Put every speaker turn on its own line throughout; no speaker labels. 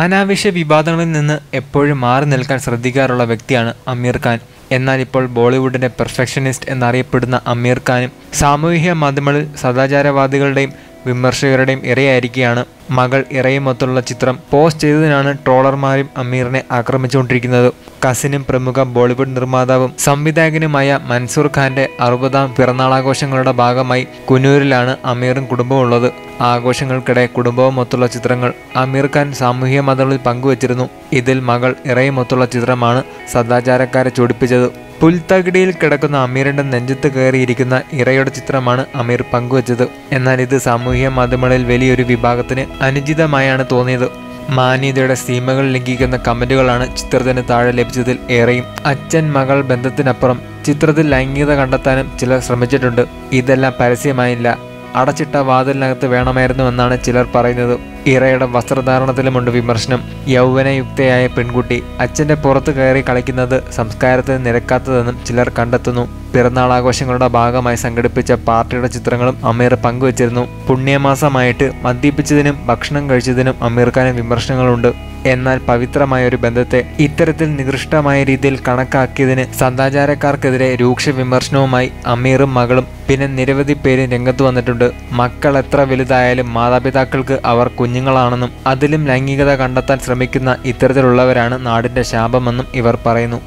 അനാവശ്യ വിവാദങ്ങളിൽ നിന്ന് എപ്പോഴും മാറി നിൽക്കാൻ ശ്രദ്ധിക്കാറുള്ള വ്യക്തിയാണ് അമീർ ഖാൻ. എന്നാൽ ഇപ്പോൾ ബോളിവുഡിന്റെ പെർഫെക്ഷനിസ്റ്റ് എന്നറിയപ്പെടുന്ന അമീർ ഖാനും സാമൂഹിക മാധ്യമങ്ങളിൽ സദാചാരവാദികളുടെയും വിമർശകരുടെയും ഇരയായിരിക്കുകയാണ് മകൾ ഇറയുമൊത്തുള്ള ചിത്രം പോസ്റ്റ് ചെയ്തതിനാണ് ട്രോളർമാരും അമീറിനെ ആക്രമിച്ചുകൊണ്ടിരിക്കുന്നത്. കസിനും പ്രമുഖ ബോളിവുഡ് നിർമ്മാതാവും സംവിധായകനുമായ മൻസൂർ ഖാന്റെ അറുപതാം പിറന്നാളാഘോഷങ്ങളുടെ ഭാഗമായി കുനൂരിലാണ് അമീറും കുടുംബവും ഉള്ളത് ആഘോഷങ്ങൾക്കിടെ കുടുംബവുമൊത്തുള്ള ചിത്രങ്ങൾ അമീർ ഖാൻ സാമൂഹ്യ മാധ്യമങ്ങളിൽ പങ്കുവച്ചിരുന്നു. ഇതിൽ മകൾ ഇറയുമൊത്തുള്ള ചിത്രമാണ് സദാചാരക്കാരെ ചൊടിപ്പിച്ചത്. പുൽത്തകിടിയിൽ കിടക്കുന്ന അമീറിന്റെ നെഞ്ചത്ത് കയറിയിരിക്കുന്ന ഇറയുടെ ചിത്രമാണ് അമീർ പങ്കുവച്ചത്. എന്നാൽ ഇത് സാമൂഹ്യ മാധ്യമങ്ങളിൽ വലിയൊരു വിഭാഗത്തിന് അനുചിതമായാണ് തോന്നിയത്. മാന്യതയുടെ സീമകൾ ലംഘിക്കുന്ന കമന്റുകളാണ് ചിത്രത്തിന് താഴെ ലഭിച്ചതിൽ ഏറെയും. അച്ഛൻ മകൾ ബന്ധത്തിനപ്പുറം ചിത്രത്തിൽ ലൈംഗികത കണ്ടെത്താനും ചിലർ ശ്രമിച്ചിട്ടുണ്ട്. ഇതെല്ലാം പരസ്യമായില്ല. അടച്ചിട്ട വാതിലിനകത്ത് വേണമായിരുന്നു എന്നാണ് ചിലർ പറയുന്നത്. ഇറയുടെ വസ്ത്രധാരണത്തിലുമുണ്ട് വിമർശനം. യൗവനയുക്തയായ പെൺകുട്ടി അച്ഛന്റെ പുറത്ത് കയറി കളിക്കുന്നത് സംസ്കാരത്തിന് നിരക്കാത്തതെന്നും ചിലർ കണ്ടെത്തുന്നു. പിറന്നാൾ ആഘോഷങ്ങളുടെ ഭാഗമായി സംഘടിപ്പിച്ച പാർട്ടിയുടെ ചിത്രങ്ങളും അമീർ പങ്കുവച്ചിരുന്നു. പുണ്യമാസമായിട്ട് മദ്യപിച്ചതിനും ഭക്ഷണം കഴിച്ചതിനും അമീർ ഖാന് വിമർശനങ്ങളുണ്ട്. എന്നാൽ പവിത്രമായ ഒരു ബന്ധത്തെ ഇത്തരത്തിൽ നികൃഷ്ടമായ രീതിയിൽ കണക്കാക്കിയതിന് സദാചാരക്കാർക്കെതിരെ രൂക്ഷ വിമർശനവുമായി അമീറും മകളും പിന്നെ നിരവധി പേര് രംഗത്ത് വന്നിട്ടുണ്ട്. മക്കൾ എത്ര വലുതായാലും മാതാപിതാക്കൾക്ക് അവർ കുഞ്ഞുങ്ങളാണെന്നും അതിലും ലൈംഗികത കണ്ടെത്താൻ ശ്രമിക്കുന്ന ഇത്തരത്തിലുള്ളവരാണ് നാടിന്റെ ശാപമെന്നും ഇവർ പറയുന്നു.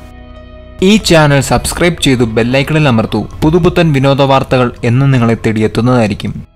ഈ ചാനൽ സബ്സ്ക്രൈബ് ചെയ്തു ബെല്ലൈക്കണിൽ അമർത്തൂ. പുതുപുത്തൻ വിനോദ വാർത്തകൾ എന്നും നിങ്ങളെ തേടിയെത്തുന്നതായിരിക്കും.